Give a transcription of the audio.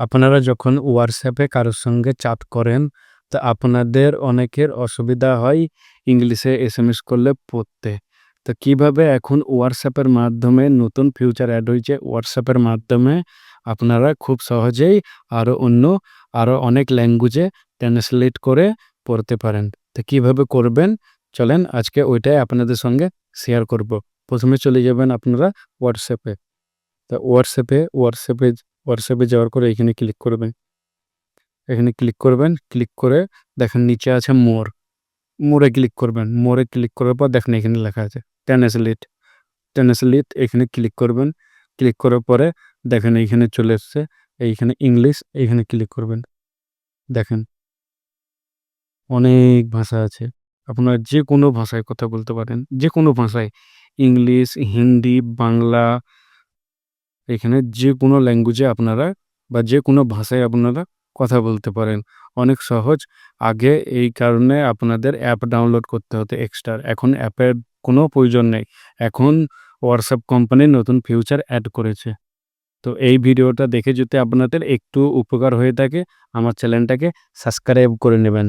আপনারা যখন হোয়াটসঅ্যাপে কারোর সঙ্গে চ্যাট করেন, তা আপনাদের অনেকের অসুবিধা হয় ইংলিশে এস এম এস করলে পড়তে। তো কীভাবে এখন হোয়াটসঅ্যাপের মাধ্যমে নতুন ফিউচার অ্যাড হয়েছে হোয়াটসঅ্যাপের মাধ্যমে আপনারা খুব সহজেই আরও অন্য আরও অনেক ল্যাঙ্গুয়েজে ট্রান্সলেট করে পড়তে পারেন। তো কীভাবে করবেন? চলেন আজকে ওইটাই আপনাদের সঙ্গে শেয়ার করব। প্রথমে চলে যাবেন আপনারা হোয়াটসঅ্যাপে তা হোয়াটসঅ্যাপে হোয়াটসঅ্যাপে হোয়াটসঅ্যাপে যাওয়ার পরে এখানে ক্লিক করবেন। এখানে ক্লিক করবেন ক্লিক করে দেখেন নিচে আছে মোর মোরে ক্লিক করবেন। মোরে ক্লিক করার পর দেখেন এখানে লেখা আছে ট্রান্সলেট ট্রান্সলেট এখানে ক্লিক করবেন। ক্লিক করার পরে দেখেন এইখানে চলে এসছে, এইখানে ইংলিশ এইখানে ক্লিক করবেন। দেখেন অনেক ভাষা আছে। আপনার যে কোনো ভাষায় কথা বলতে পারেন যে কোনো ভাষায়। ইংলিশ হিন্দি বাংলা এখানে যে কোনো ল্যাঙ্গুয়েজে আপনারা বা যে কোনো ভাষায় আপনারা কথা বলতে পারেন। অনেক সহজ। আগে এই কারণে আপনাদের অ্যাপ ডাউনলোড করতে হতো এক্সট্রা এখন অ্যাপের কোনো প্রয়োজন নেই। এখন হোয়াটসঅ্যাপ কোম্পানি নতুন ফিউচার অ্যাড করেছে। তো এই ভিডিওটা দেখে যদি আপনাদের একটু উপকার হয়ে থাকে, আমার চ্যানেলটাকে সাবস্ক্রাইব করে নেবেন।